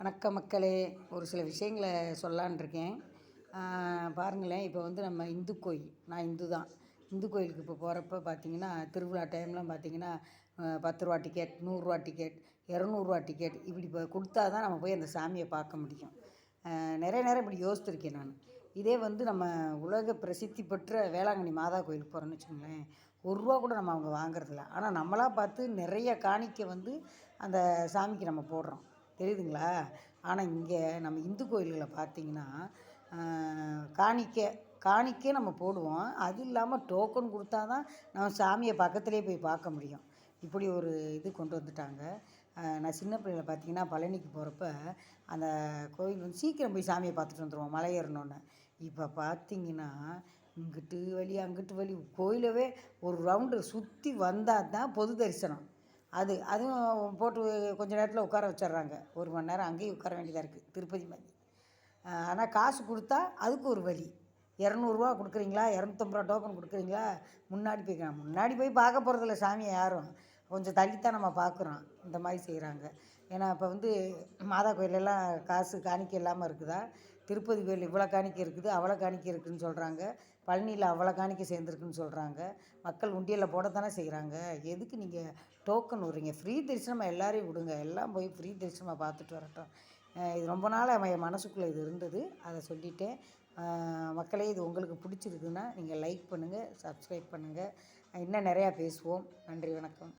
வணக்க மக்களே. ஒரு சில விஷயங்களை சொல்லான் இருக்கேன் பாருங்களேன் இப்போ வந்து நம்ம இந்து கோயில். நான் இந்து தான். இந்து கோயிலுக்கு இப்போ போகிறப்ப பார்த்தீங்கன்னா திருவிழா டைம்லாம் பார்த்தீங்கன்னா பத்து ரூபா டிக்கெட் நூறுரூவா டிக்கெட் இரநூறுவா டிக்கெட் இப்படி இப்போ கொடுத்தா தான் நம்ம போய் அந்த சாமியை பார்க்க முடியும். நிறைய நேரம் இப்படி யோசித்திருக்கேன் நான். இதே வந்து நம்ம உலக பிரசித்தி பெற்ற வேளாங்கண்ணி மாதா கோயிலுக்கு போகிறோன்னு வச்சுக்கோங்களேன் ஒரு ரூபா கூட நம்ம அவங்க வாங்குறதில்ல. ஆனால் நம்மளாக பார்த்து நிறைய காணிக்கை வந்து அந்த சாமிக்கு நம்ம போடுறோம். தெரியுதுங்களா? ஆனால் இங்கே நம்ம இந்து கோயில்களை பார்த்தீங்கன்னா காணிக்கை காணிக்கை நம்ம போடுவோம். அது இல்லாமல் டோக்கன் கொடுத்தா தான் நம்ம சாமியை பக்கத்துலேயே போய் பார்க்க முடியும். இப்படி ஒரு இது கொண்டு வந்துட்டாங்க. நான் சின்ன பிள்ளையில் பார்த்தீங்கன்னா பழனிக்கு போகிறப்ப அந்த கோயில் வந்து சீக்கிரம் போய் சாமியை பார்த்துட்டு வந்துடுவோம் மலை ஏறணுன்னு இப்போ பார்த்தீங்கன்னா இங்கிட்டு வழி அங்கிட்டு வழி கோயிலவே ஒரு ரவுண்டு சுற்றி வந்தால் தான் பொது தரிசனம். அது அதுவும் போட்டு கொஞ்ச நேரத்தில் உட்கார வச்சிடுறாங்க ஒரு மணி நேரம் அங்கேயும் உட்கார வேண்டியதாக இருக்குது திருப்பதி மாதிரி ஆனால் காசு கொடுத்தா அதுக்கு ஒரு வழி. இரநூறுவா கொடுக்குறீங்களா? இரநூத்தம்பது ரூபா டோக்கன் கொடுக்குறீங்களா? முன்னாடி போய் முன்னாடி போய் பார்க்க போகிறதில்ல சாமியை யாரும். கொஞ்சம் தள்ளித்தான் நம்ம பார்க்குறோம் இந்த மாதிரி செய்கிறாங்க. ஏன்னா இப்போ வந்து மாதா கோயிலெல்லாம் காசு காணிக்கை இல்லாமல் இருக்குதா? திருப்பதி கோயில் இவ்வளோ காணிக்கை இருக்குது அவ்வளோ காணிக்கை இருக்குதுன்னு சொல்கிறாங்க. பழனியில் அவ்வளோ காணிக்கை சேர்ந்துருக்குன்னு சொல்கிறாங்க. மக்கள் உண்டியலில் போடத்தானே செய்கிறாங்க. எதுக்கு நீங்கள் டோக்கன் விடுறீங்க? ஃப்ரீ தரிசனமாக எல்லோரையும் விடுங்க. எல்லாம் போய் ஃப்ரீ தரிசனமாக பார்த்துட்டு வரட்டும். இது ரொம்ப நாள் என் மனசுக்குள்ளே இது இருந்தது. அதை சொல்லிட்டேன். மக்களே இது உங்களுக்கு பிடிச்சிருக்குன்னா நீங்கள் லைக் பண்ணுங்கள் சப்ஸ்கிரைப் பண்ணுங்கள் இன்னும் நிறையா பேசுவோம். நன்றி வணக்கம்.